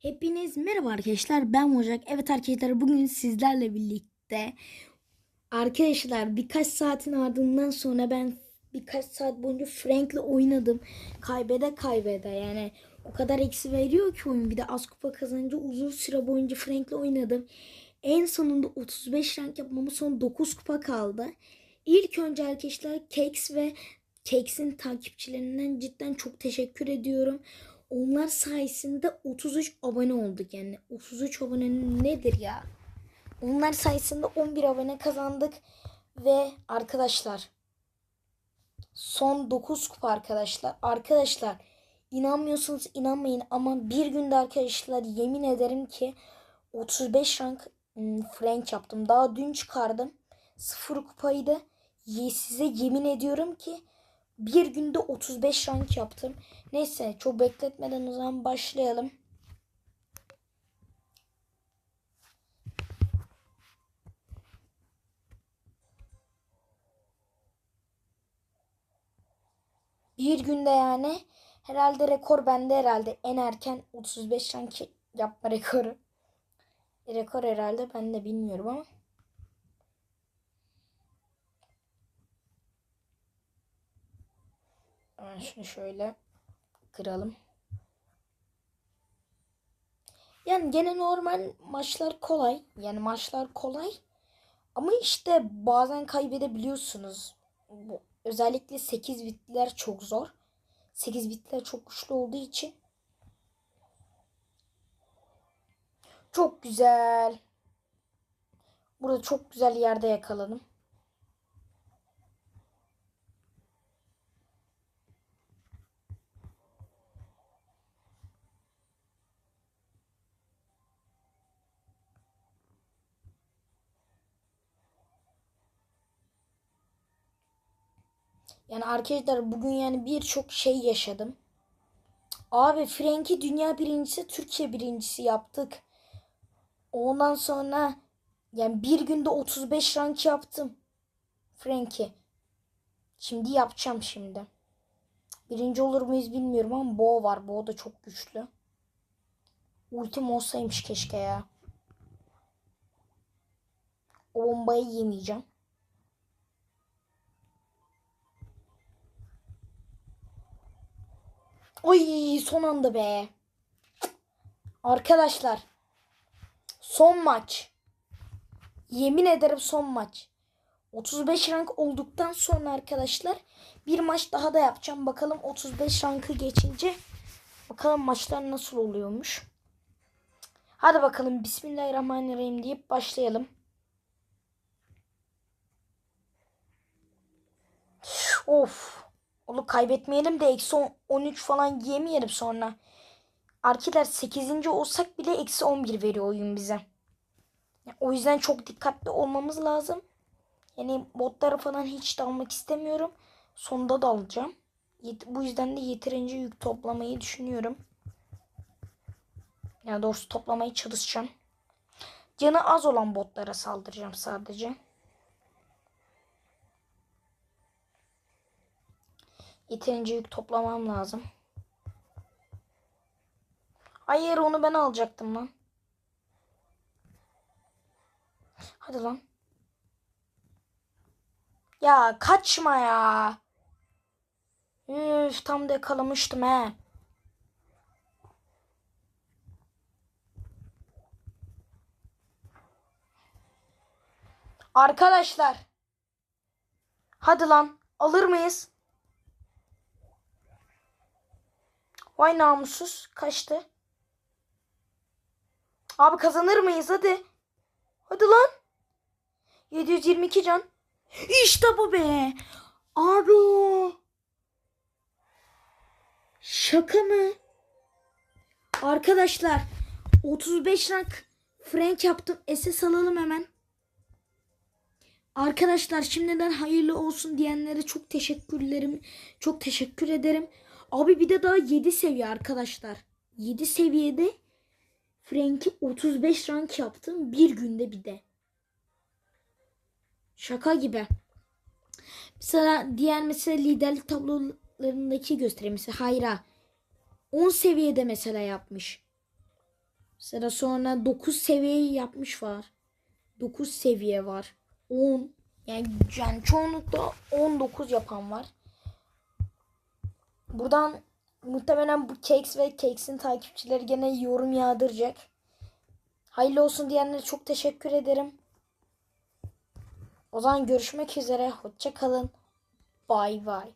Hepiniz merhaba arkadaşlar ben Mojak. Evet arkadaşlar bugün sizlerle birlikte arkadaşlar birkaç saatin ardından sonra ben birkaç saat boyunca Frank'le oynadım. Kaybede kaybede yani o kadar eksi veriyor ki oyun bir de az kupa kazanınca uzun süre boyunca Frank'le oynadım. En sonunda 35 rank yapmamı son 9 kupa kaldı. İlk önce arkadaşlar Cakes ve Cakes'in takipçilerinden cidden çok teşekkür ediyorum. Onlar sayesinde 33 abone olduk yani. 33 abone nedir ya? Onlar sayesinde 11 abone kazandık ve arkadaşlar son 9 kupa arkadaşlar. Arkadaşlar inanmıyorsanız inanmayın ama bir günde arkadaşlar yemin ederim ki 35 rank ım, frank yaptım. Daha dün çıkardım. 0 kupaydı. Size yemin ediyorum ki bir günde 35 rank yaptım. Neyse çok bekletmeden o zaman başlayalım. Bir günde yani herhalde rekor bende herhalde en erken 35 rank yapma rekoru. Rekor herhalde ben de bilmiyorum ama. Hemen şunu şöyle kıralım. Yani gene normal maçlar kolay. Yani maçlar kolay. Ama işte bazen kaybedebiliyorsunuz. Bu, özellikle 8 bitler çok zor. 8 bitler çok güçlü olduğu için. Çok güzel. Burada çok güzel yerde yakaladım. Yani arkadaşlar bugün yani birçok şey yaşadım. Abi Frenki dünya birincisi, Türkiye birincisi yaptık. Ondan sonra yani bir günde 35 rank yaptım. Frenki. Şimdi yapacağım şimdi. Birinci olur muyuz bilmiyorum ama Bo var. Bo da çok güçlü. Ultim olsaymış keşke ya. O bombayı yemeyeceğim. Oy son anda be. Arkadaşlar. Son maç. Yemin ederim son maç. 35 rank olduktan sonra arkadaşlar bir maç daha da yapacağım. Bakalım 35 rankı geçince bakalım maçlar nasıl oluyormuş. Hadi bakalım Bismillahirrahmanirrahim deyip başlayalım. Of. Onu kaybetmeyelim de eksi 10 13 falan yemeyelim sonra. Arkiler 8. olsak bile eksi 11 veriyor oyun bize. Ya, O yüzden çok dikkatli olmamız lazım. Yani botları falan hiç de almak istemiyorum. Sonda da alacağım. Bu yüzden de yeterince yük toplamayı düşünüyorum. Yani doğrusu toplamaya çalışacağım. Canı az olan botlara saldıracağım sadece. Yeterince yük toplamam lazım. Hayır onu ben alacaktım lan. Hadi lan. Ya kaçma ya. Üf tam da yakalamıştım he. Arkadaşlar. Hadi lan. Alır mıyız? Vay namussuz. Kaçtı. Abi kazanır mıyız? Hadi. Hadi lan. 722 can. İşte bu be. Abi. Şaka mı? Arkadaşlar 35 rank Frank yaptım. SS alalım hemen. Arkadaşlar şimdiden hayırlı olsun diyenlere çok teşekkürlerim. Çok teşekkür ederim. Abi bir de daha 7 seviye arkadaşlar. 7 seviyede Frank'i 35 rank yaptım bir günde bir de. Şaka gibi. Mesela diğer mesela liderlik tablolarındaki göstereyim. Mesela Hayra 10 seviyede mesela yapmış. Sıra sonra 9 seviyeyi yapmış var. 9 seviye var. 10 yani, yani çoğunlukla 19 yapan var. Buradan muhtemelen bu Cakes ve Cakes'in takipçileri gene yorum yağdıracak. Hayırlı olsun diyenlere çok teşekkür ederim. O zaman görüşmek üzere. Hoşça kalın. Bay bay.